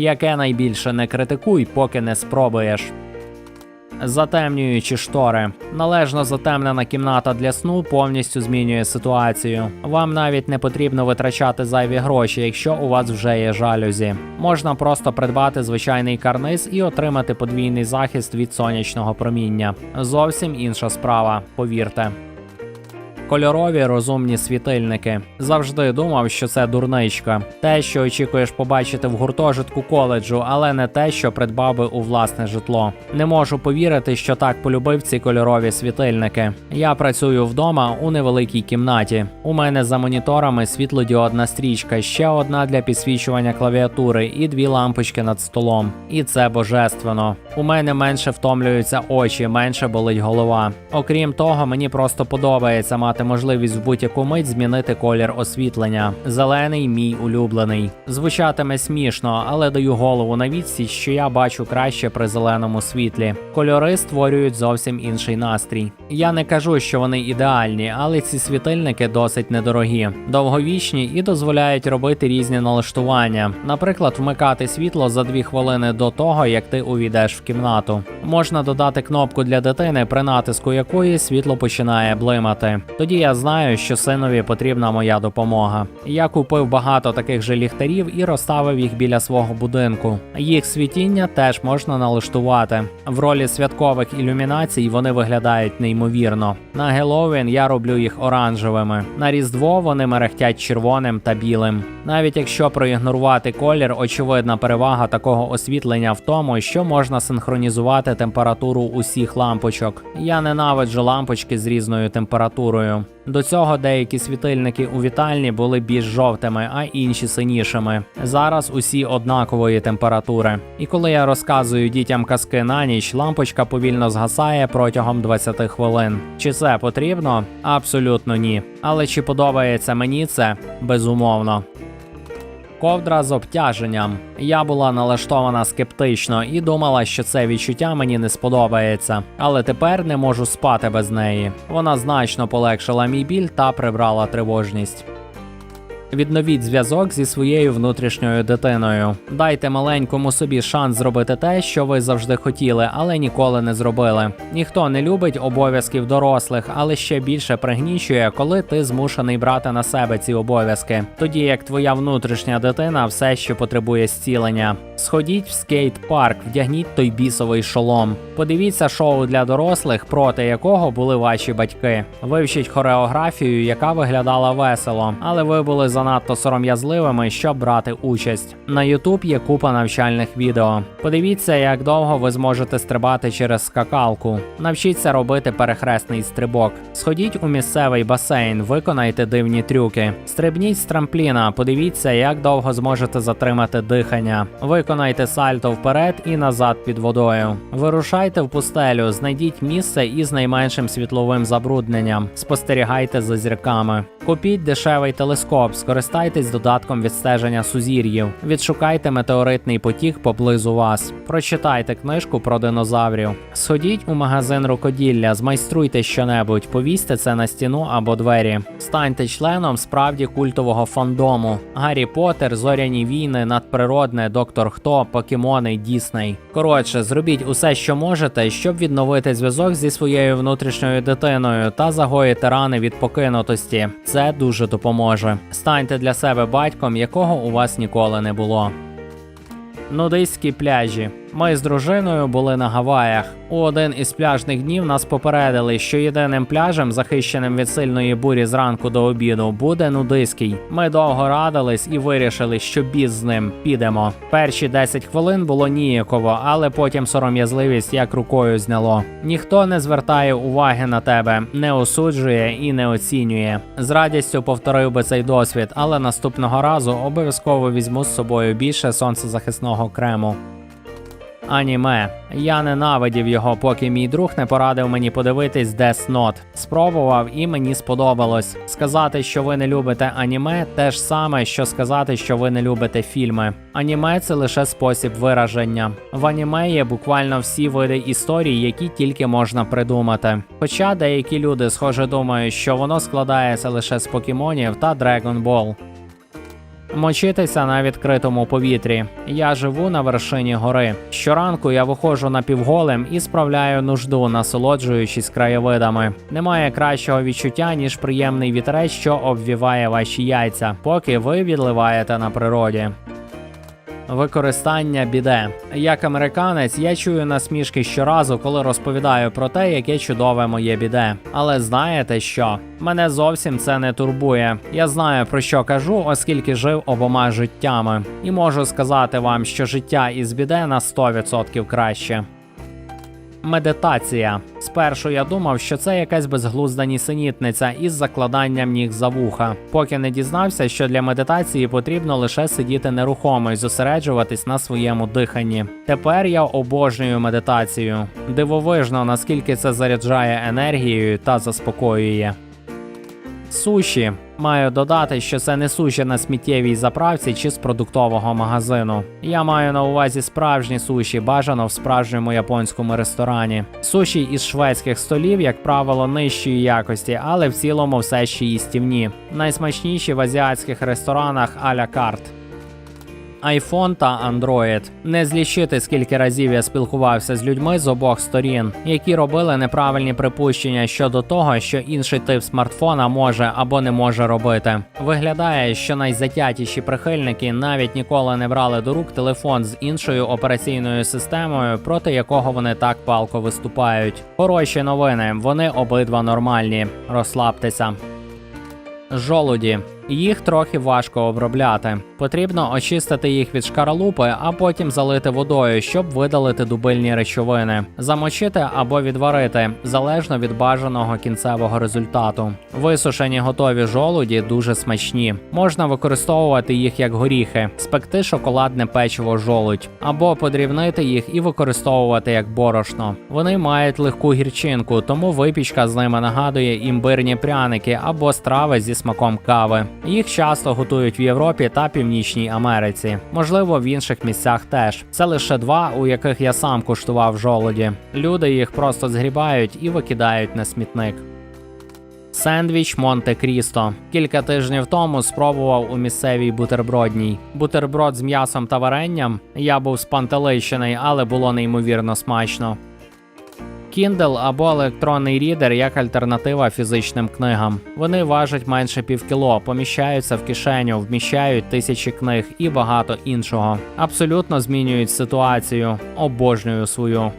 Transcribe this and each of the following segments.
яке найбільше не критикуй, поки не спробуєш. Затемнюючі штори. Належно затемнена кімната для сну повністю змінює ситуацію. Вам навіть не потрібно витрачати зайві гроші, якщо у вас вже є жалюзі. Можна просто придбати звичайний карниз і отримати подвійний захист від сонячного проміння. Зовсім інша справа, повірте. Кольорові розумні світильники. Завжди думав, що це дурничка. Те, що очікуєш побачити в гуртожитку коледжу, але не те, що придбав би у власне житло. Не можу повірити, що так полюбив ці кольорові світильники. Я працюю вдома у невеликій кімнаті. У мене за моніторами світлодіодна стрічка, ще одна для підсвічування клавіатури і дві лампочки над столом. І це божественно. У мене менше втомлюються очі, менше болить голова. Окрім того, мені просто подобається мати можливість в будь-яку мить змінити колір освітлення. Зелений мій улюблений. Звучатиме смішно, але даю голову на відсіч, що я бачу краще при зеленому світлі. Кольори створюють зовсім інший настрій. Я не кажу, що вони ідеальні, але ці світильники досить недорогі, довговічні і дозволяють робити різні налаштування. Наприклад, вмикати світло за 2 хвилини до того, як ти увійдеш в кімнату. Можна додати кнопку для дитини, при натиску якої світло починає блимати. Тоді я знаю, що синові потрібна моя допомога. Я купив багато таких же ліхтарів і розставив їх біля свого будинку. Їх світіння теж можна налаштувати. В ролі святкових ілюмінацій вони виглядають неймовірно. На Геловін я роблю їх оранжевими. На Різдво вони мерехтять червоним та білим. Навіть якщо проігнорувати колір, очевидна перевага такого освітлення в тому, що можна синхронізувати температуру усіх лампочок. Я ненавиджу лампочки з різною температурою. До цього деякі світильники у вітальні були більш жовтими, а інші синішими. Зараз усі однакової температури. І коли я розказую дітям казки на ніч, лампочка повільно згасає протягом 20 хвилин. Чи це потрібно? Абсолютно ні. Але чи подобається мені це? Безумовно. Ковдра з обтяженням. Я була налаштована скептично і думала, що це відчуття мені не сподобається. Але тепер не можу спати без неї. Вона значно полегшила мій біль та прибрала тривожність. Відновіть зв'язок зі своєю внутрішньою дитиною. Дайте маленькому собі шанс зробити те, що ви завжди хотіли, але ніколи не зробили. Ніхто не любить обов'язків дорослих, але ще більше пригнічує, коли ти змушений брати на себе ці обов'язки. Тоді як твоя внутрішня дитина все ще потребує зцілення. Сходіть в скейт-парк, вдягніть той бісовий шолом. Подивіться шоу для дорослих, проти якого були ваші батьки. Вивчіть хореографію, яка виглядала весело, але ви були занадто сором'язливими, щоб брати участь. На YouTube є купа навчальних відео. Подивіться, як довго ви зможете стрибати через скакалку. Навчіться робити перехресний стрибок. Сходіть у місцевий басейн, виконайте дивні трюки. Стрибніть з трампліна, подивіться, як довго зможете затримати дихання. Виконайте сальто вперед і назад під водою. Вирушайте в пустелю, знайдіть місце із найменшим світловим забрудненням. Спостерігайте за зірками. Купіть дешевий телескоп, скористайтесь додатком відстеження сузір'їв. Відшукайте метеоритний потік поблизу вас. Прочитайте книжку про динозаврів. Сходіть у магазин рукоділля, змайструйте щонебудь, повісьте це на стіну або двері. Станьте членом справді культового фандому. Гаррі Поттер, Зоряні війни, надприродне, доктор Хто, покемони, Дісней. Коротше, зробіть усе, що можете, щоб відновити зв'язок зі своєю внутрішньою дитиною та загоїти рани від покинутості. Це дуже допоможе. Станьте для себе батьком, якого у вас ніколи не було. Нудиські пляжі. Ми з дружиною були на Гаваях. У один із пляжних днів нас попередили, що єдиним пляжем, захищеним від сильної бурі зранку до обіду, буде нудиський. Ми довго радились і вирішили, що біз з ним підемо. Перші 10 хвилин було ніяково, але потім сором'язливість як рукою зняло. Ніхто не звертає уваги на тебе, не осуджує і не оцінює. З радістю повторив би цей досвід, але наступного разу обов'язково візьму з собою більше сонцезахисного крему. Аніме. Я ненавидів його, поки мій друг не порадив мені подивитись Death Note. Спробував і мені сподобалось. Сказати, що ви не любите аніме, те ж саме, що сказати, що ви не любите фільми. Аніме це лише спосіб вираження. В аніме є буквально всі види історій, які тільки можна придумати. Хоча деякі люди, схоже, думають, що воно складається лише з покемонів та Dragon Ball. Мочитися на відкритому повітрі. Я живу на вершині гори. Щоранку я виходжу напівголем і справляю нужду, насолоджуючись краєвидами. Немає кращого відчуття, ніж приємний вітерець, що обвіває ваші яйця, поки ви відливаєте на природі. Використання біде. Як американець, я чую насмішки щоразу, коли розповідаю про те, яке чудове моє біде. Але знаєте що? Мене зовсім це не турбує. Я знаю про що кажу, оскільки жив обома життями, і можу сказати вам, що життя із біде на 100% краще. Медитація. Спершу я думав, що це якась безглузда нісенітниця із закладанням ніг за вуха, поки не дізнався, що для медитації потрібно лише сидіти нерухомо і зосереджуватись на своєму диханні. Тепер я обожнюю медитацію. Дивовижно, наскільки це заряджає енергією та заспокоює. Суші. Маю додати, що це не суші на сміттєвій заправці чи з продуктового магазину. Я маю на увазі справжні суші, бажано в справжньому японському ресторані. Суші із шведських столів, як правило, нижчої якості, але в цілому все ще їстівні. Найсмачніші в азіатських ресторанах а-ля карт iPhone та Android. Не злічити, скільки разів я спілкувався з людьми з обох сторін, які робили неправильні припущення щодо того, що інший тип смартфона може або не може робити. Виглядає, що найзатятіші прихильники навіть ніколи не брали до рук телефон з іншою операційною системою, проти якого вони так палко виступають. Хороші новини, вони обидва нормальні. Розслабтеся. Жолуді. Їх трохи важко обробляти. Потрібно очистити їх від шкаралупи, а потім залити водою, щоб видалити дубильні речовини, замочити або відварити, залежно від бажаного кінцевого результату. Висушені готові жолуді дуже смачні. Можна використовувати їх як горіхи, спекти шоколадне печиво жолудь, або подрібнити їх і використовувати як борошно. Вони мають легку гірчинку, тому випічка з ними нагадує імбирні пряники або страви зі смаком кави. Їх часто готують в Європі та Північній Америці, можливо, в інших місцях теж. Це лише два, у яких я сам куштував жолоді. Люди їх просто згрібають і викидають на смітник. Сендвіч Монте Крісто. Кілька тижнів тому спробував у місцевій бутербродній. Бутерброд з м'ясом та варенням. Я був спантеличений, але було неймовірно смачно. Kindle або електронний рідер як альтернатива фізичним книгам. Вони важать менше півкіло, поміщаються в кишеню, вміщають тисячі книг і багато іншого. Абсолютно змінюють ситуацію. Обожнюю свою.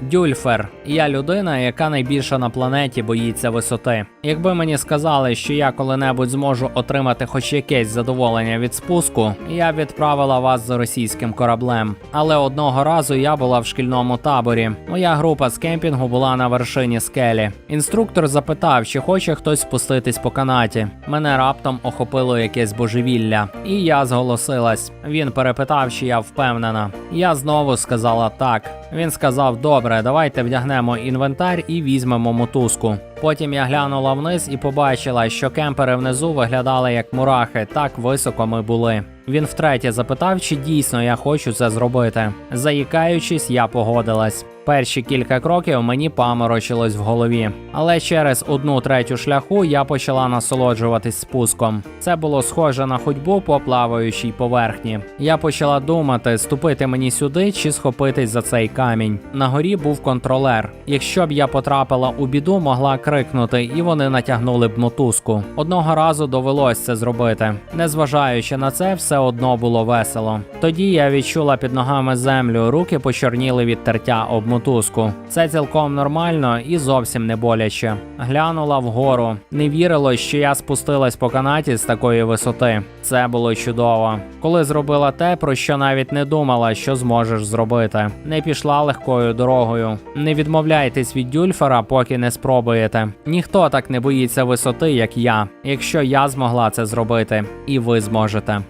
Дюльфер. Я людина, яка найбільше на планеті боїться висоти. Якби мені сказали, що я коли-небудь зможу отримати хоч якесь задоволення від спуску, я відправила вас за російським кораблем. Але одного разу я була в шкільному таборі. Моя група з кемпінгу була на вершині скелі. Інструктор запитав, чи хоче хтось спуститись по канаті. Мене раптом охопило якесь божевілля, і я зголосилась. Він перепитав, чи я впевнена. Я знову сказала так. Він сказав: Добре, давайте вдягнемо інвентар і візьмемо мотузку. Потім я глянула вниз і побачила, що кемпери внизу виглядали як мурахи, так високо ми були. Він втретє запитав, чи дійсно я хочу це зробити. Заїкаючись, я погодилась. Перші кілька кроків мені паморочилось в голові, але через одну третю шляху я почала насолоджуватись спуском. Це було схоже на ходьбу по плаваючій поверхні. Я почала думати, ступити мені сюди чи схопитись за цей камінь. На горі був контролер. Якщо б я потрапила у біду, могла крикнути, і вони натягнули б мотузку. Одного разу довелось це зробити. Незважаючи на це, все одно було весело. Тоді я відчула під ногами землю, руки почорніли від тертя об мотузку. Це цілком нормально і зовсім не боляче. Глянула вгору. Не вірилось, що я спустилась по канаті з такої висоти. Це було чудово. Коли зробила те, про що навіть не думала, що зможеш зробити. Не пішла легкою дорогою. Не відмовляйтесь від дюльфера, поки не спробуєте. Ніхто так не боїться висоти, як я. Якщо я змогла це зробити, і ви зможете.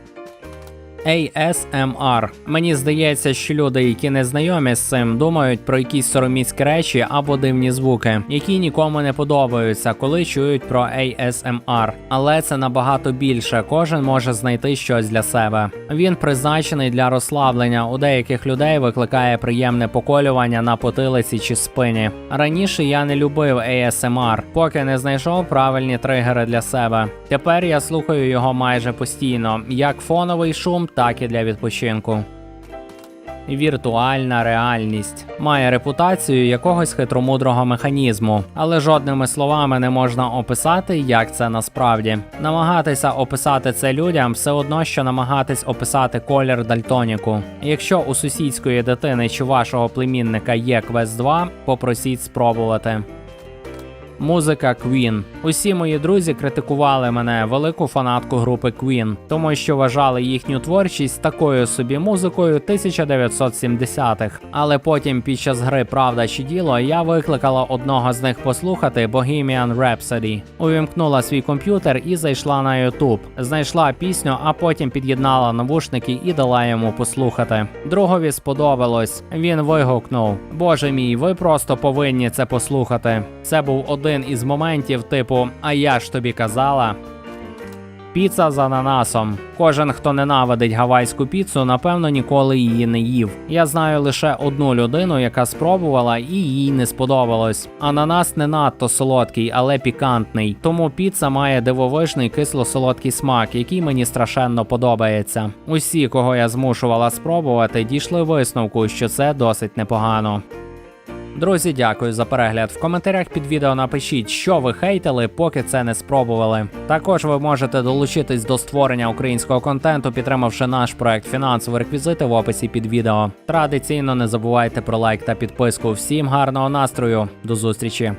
ASMR. Мені здається, що люди, які не знайомі з цим, думають про якісь сороміцькі речі або дивні звуки, які нікому не подобаються, коли чують про ASMR. Але це набагато більше. Кожен може знайти щось для себе. Він призначений для розслаблення. У деяких людей викликає приємне поколювання на потилиці чи спині. Раніше я не любив ASMR, поки не знайшов правильні тригери для себе. Тепер я слухаю його майже постійно, як фоновий шум, так і для відпочинку. Віртуальна реальність має репутацію якогось хитромудрого механізму, але жодними словами не можна описати, як це насправді. Намагатися описати це людям все одно, що намагатись описати колір дальтоніку. Якщо у сусідської дитини чи вашого племінника є Quest 2, попросіть спробувати. Музика Queen. Усі мої друзі критикували мене, велику фанатку групи Queen, тому що вважали їхню творчість такою собі музикою 1970-х. Але потім, під час гри Правда чи діло, я викликала одного з них послухати Bohemian Rhapsody. Увімкнула свій комп'ютер і зайшла на YouTube. Знайшла пісню, а потім під'єднала навушники і дала йому послухати. Другові сподобалось. Він вигукнув: Боже мій, ви просто повинні це послухати. Це був один із моментів, типу, а я ж тобі казала. Піца з ананасом. Кожен, хто ненавидить гавайську піцу, напевно ніколи її не їв. Я знаю лише одну людину, яка спробувала і їй не сподобалось. Ананас не надто солодкий, але пікантний. Тому піца має дивовижний кисло-солодкий смак, який мені страшенно подобається. Усі, кого я змушувала спробувати, дійшли висновку, що це досить непогано. Друзі, дякую за перегляд. В коментарях під відео напишіть, що ви хейтили, поки це не спробували. Також ви можете долучитись до створення українського контенту, підтримавши наш проект фінансові реквізити в описі під відео. Традиційно не забувайте про лайк та підписку. Всім гарного настрою, до зустрічі!